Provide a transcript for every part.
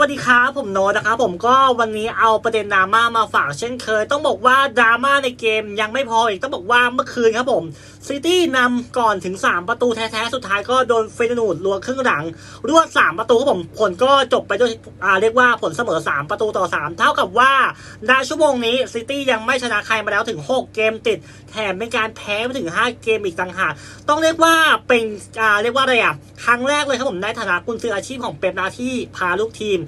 วัสดีครับผมโนนะครับผมก็วันนี้เอาประเด็นดราม่ามาฝากเช่นเคย ต้องบอกว่าดราม่าในเกมยังไม่พออีกต้องบอกว่าเมื่อคืนครับผมซิตี้นำก่อนถึง 3 ประตูแท้ๆ สุดท้ายก็โดนเฟรนูดลวงครึ่งหลัง รวด 3 ประตูครับผมผลก็จบไปด้วยอ่าเรียกว่าผลเสมอ 3 ประตูต่อ 3 เท่ากับว่าณชั่วโมงนี้ซิตี้ยังไม่ชนะใครมาแล้วถึง 6 เกมติด แถมเป็นการแพ้ไปถึง 5 เกมอีกต่างหากต้องเรียกว่าเป็นอ่าเรียกว่าอะไรอะ ครั้งแรกเลยครับผมในฐานะกุนซืออาชีพของเป๊ปนาที่พาลูกทีม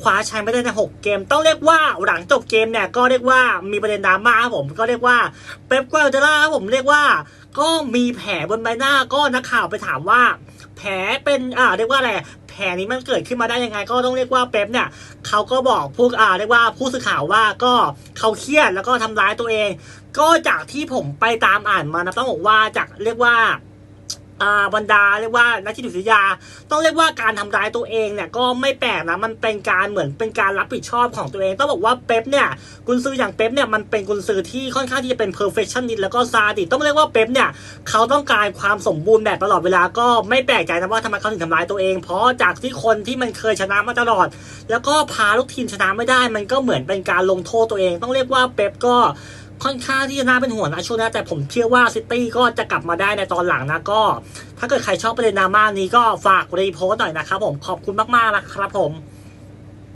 คว้าชัยไม่ได้ใน 6 เกม ต้องเรียกว่าหลังจบเกมเนี่ยก็เรียกว่ามีประเด็นดราม่าครับผมก็เรียกว่าเป๊ปกวาร์ดิโอลาครับผมเรียกว่า ก็มีแผลบนใบหน้าก็นักข่าวไปถามว่า แผลเป็นอ่าเรียกว่าอะไรแผลนี้มันเกิดขึ้นมาได้ยังไง ก็ต้องเรียกว่าเป๊ปเนี่ยเขาก็บอกพวกอ่าเรียกว่าผู้สื่อข่าวว่าก็เขาเครียดแล้วก็ทำร้ายตัวเอง ก็จากที่ผมไปตามอ่านมานะต้องบอกว่าจากเรียกว่า บรรดาเรียกว่านักจิตวิทยา ต้องเรียกว่าการทำร้ายตัวเองเนี่ยก็ไม่แปลกนะมันเป็นการเหมือนเป็นการรับผิดชอบของตัวเอง ต้องบอกว่าเป๊ปเนี่ยกุนซืออย่างเป๊ปเนี่ยมันเป็นกุนซือที่ค่อนข้างที่จะเป็น perfectionist แล้วก็ซาดิสต้องเรียกว่าเป๊ปเนี่ยเขาต้องการความสมบูรณ์แบบตลอดเวลาก็ไม่แปลกใจนะว่าทำไมเขาถึงทำร้ายตัวเอง เพราะจากที่คนที่มันเคยชนะมาตลอด แล้วก็พาลูกทีมชนะไม่ได้ มันก็เหมือนเป็นการลงโทษตัวเอง ต้องเรียกว่าเป๊ปก็ ค่อนข้างที่จะน่าเป็นห่วงนะช่วงนี้แต่ผมเชื่อว่าซิตี้ก็จะกลับมาได้ในตอนหลังนะก็ ถ้าเกิดใครชอบประเด็นดราม่านี้ก็ฝากรีโพสต์หน่อยนะครับผมขอบคุณมากๆนะครับผม